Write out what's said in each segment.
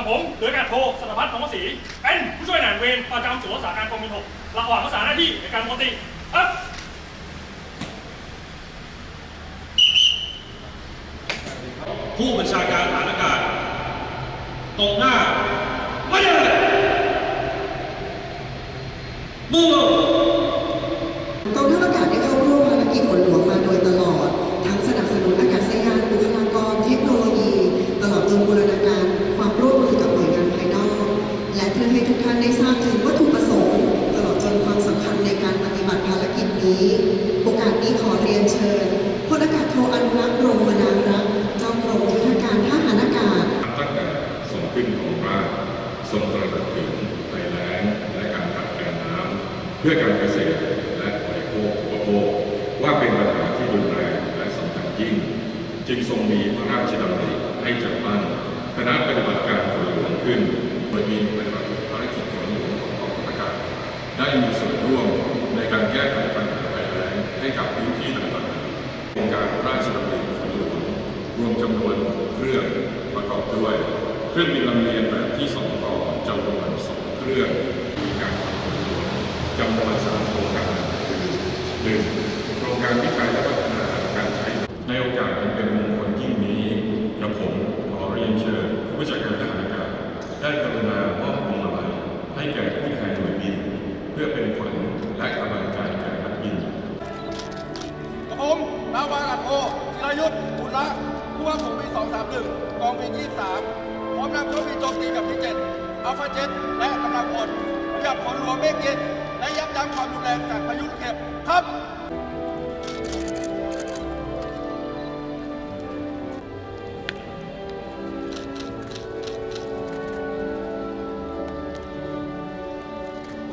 กระผมโดยการโทรสารพัดธรรมศรีเป็นผู้ช่วยหน่วยเวรประจำศูนย์รักษาการกองบินหกระหว่างรักษาหน้าที่ในการปกติครับผู้บัญชาการฐานอากาศตรงหน้าไม่ได้มุ่งลงกองทัพอากาศได้เข้าร่วมภารกิจฝนหลวงมาโดยตลอด นี้ โอกาสนี้ขอเรียนเชิญพลอากาศโทอนุรักษ์รมนารักษ์เจ้ากรมยุทธการทหารอากาศตั้งแต่ทรงขึ้นของราชทรงตระหนักถึงภัยแล้งและการขาดแคลนน้ำเพื่อการเกษตรและบริโภคอุปโภคว่าเป็นปัญหาที่รุนแรงและสำคัญยิ่ง จึงทรงมีพระราชดำริให้จัดตั้งคณะปฏิบัติการฝนหลวงขึ้น จำนวนเครื่องประกอบด้วย เครื่องบินลำเลียงแบบที่สองต่อจำนวนสองเครื่องมีการจำนวนสามโครงการคือหนึ่งโครงการวิจัยและพัฒนาการใช้ในโอกาสอันเป็นมงคลยิ่งนี้กระผมขอเรียนเชิญผู้จัดการทหารอากาศได้กรุณามอบพวงมาลัยให้แก่ผู้แทนหน่วยบิน เพื่อเป็นขวัญและกำลังใจแก่นักบินกับผมนาวาอากโทจิรายุทธ์บุญละ ผู้ว่าผมปี231 กองบิน23 พร้อมนำเครื่องบินโจมตีแบบที่7อัลฟาเจ็ตและกำลังพลประหยัดฝนหลวงเมฆเย็นและยับยั้งความรุนแรงจากพายุลูกเห็บครับ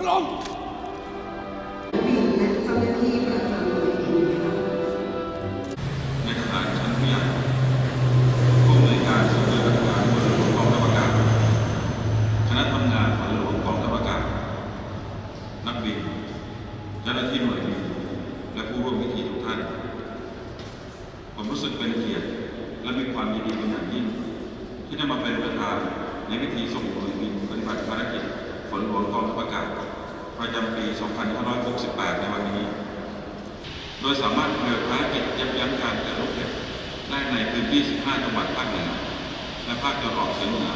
ลง จ้าหน้าที่หน่วยบินและผู้ร่วมพิธีทุกท่าน ผมรู้สึกเป็นเกียรติและมีความยินดีเป็นอย่างยิ่ง ที่ได้มาเป็นประธานในพิธีส่งหน่วยบินปฏิบัติภารกิจฝนหลวงกองทัพอากาศประจำปี 2568 ในวันนี้ โดยสามารถเนิภารกิจยับยั้งการเกิดโรคเห็บได้ในพื้นที่ 15 จังหวัดภาคเหนือและภาคตะวันออกเฉียงเหนือ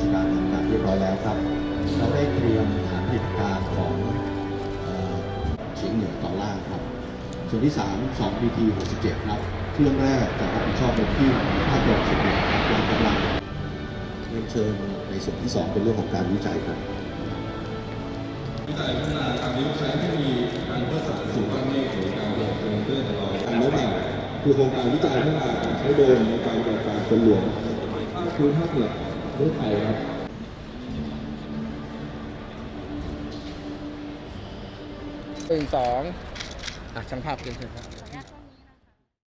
จากท่านผู้บัญชาการทางการเรียบร้อยแล้วครับ เราได้เตรียมฐานปฏิบัติการของเอ่อเฉียงเหนือตอนล่างครับ ส่วนที่ 3 2 BT 67ครับ เครื่องแรกจะรับผิดชอบในที่ภาคตะวันออกเฉียงเหนือครับวางกำลังเรียนเชิญในส่วนที่ 2 เป็นเรื่องของการวิจัยครับวิจัยพัฒนาการวิจัยให้มีการเพื่อสารสู่ก้อนเมฆหรือการเปลี่ยนแปลงเพื่อตลอดอันนี้เนี่ยคือโครงการวิจัยพัฒนาการใช้โดรนในการปฏิบัติการฝนหลวงคือภาคเหนือป ระเทศไทยครับหนึ่งสองอะช่างภาพเชิญเชิญครับ